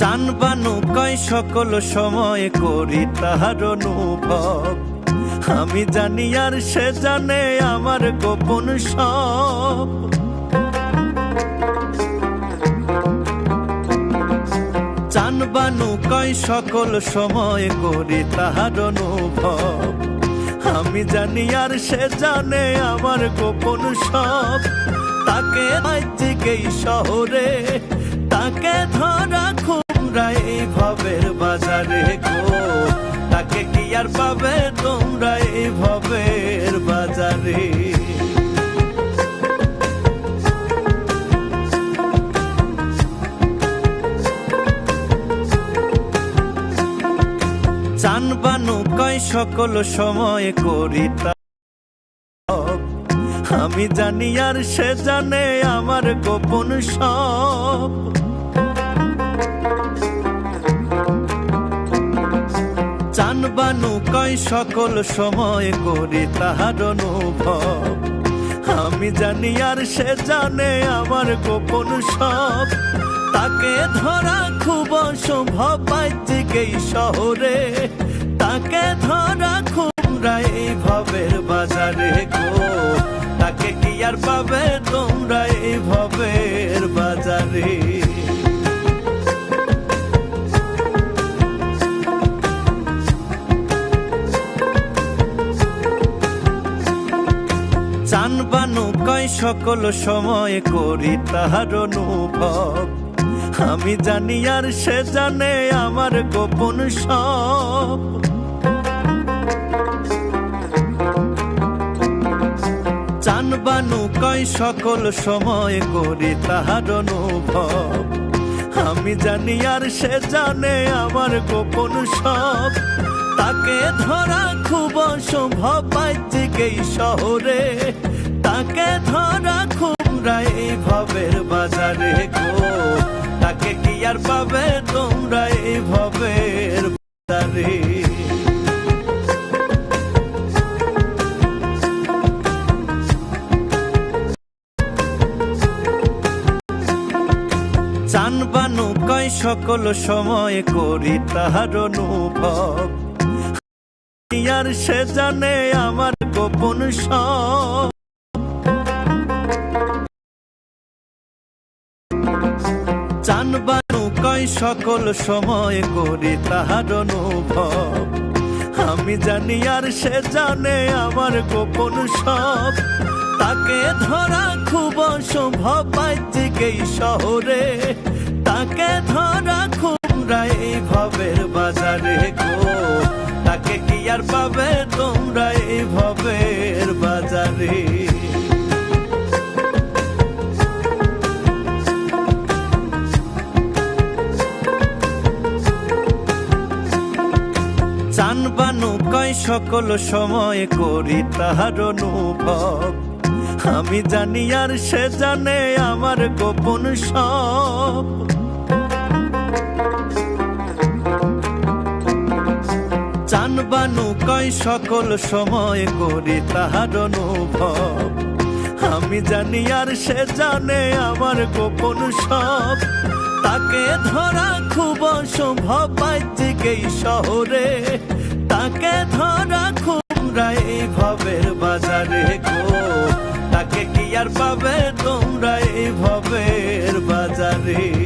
চান বানু কয় সকল সময় করি তাহার অনুভব। আমি জানি আর সে জানে আমার গোপন সব। চান বানু কয় সকল সময় করি তাহার অনুভব। আমি জানি আর সে জানে আমার গোপন সব। তাকে আজকেই শহরে, তাকে ধরা খুমরা এই ভবের বাজারে গো। তাকে কি আর পাবে? তোমরা এই ভবের বাজারে। চান বানু কয় সকল সময় করি তা আমি জানি আর সে জানে আমার গোপন সব। বানু কয় সকল সময় করি তাহার অনুভব। আমি জানি আর সে জানে আমার গোপন সব। তাকে ধরা খুব অসম্ভব বাহ্যিকেই শহরে। তাকে ধরা খুব রায় ভবের বাজারে। চান বানু কয় সকল সময় করি তাহার অনুভব। আমি জানি আর সে জানে আমার গোপন সব। চান বানু সকল সময় করি তাহার অনুভব। আমি জানি আর সে জানে আমার গোপন সব। তাকে ধরা খুব অসম্ভব বাহ্যিকেই শহরে। তাকে ধরা খুমরা ভবের বাজারে গো। তাকে কি আর পাবে তোমরা এই ভবের বাজারে? চান বানু কয় সকল সময় করি তাহার অনুভব। আর সে জানে আমার গোপন সব? বানু কয় সকল সময় করি তাহার অনুভব। আমি জানি আর সে জানে আমার গোপন সব। তাকে ধরা খুব অসম্ভব বাহ্যিকেই শহরে। তাকে ধরা খুমরা এই ভবের বাজারে গো। তাকে কি আর বানু সকল সময় করি তাহার অনুভব। আমি জানি আর সে জানে আমার গোপন সব। চান বানু কয়, সকল সময় করি তাহার অনুভব। আমি জানি আর সে জানে আমার গোপন সব। তাকে ধরা খুব অসম্ভব বাহ্যিকেই শহরে। তাকে ধরা খুমরা এই ভবের বাজারে গো। তাকে কি আর পাবে তোমরা, এই ভবের বাজারে?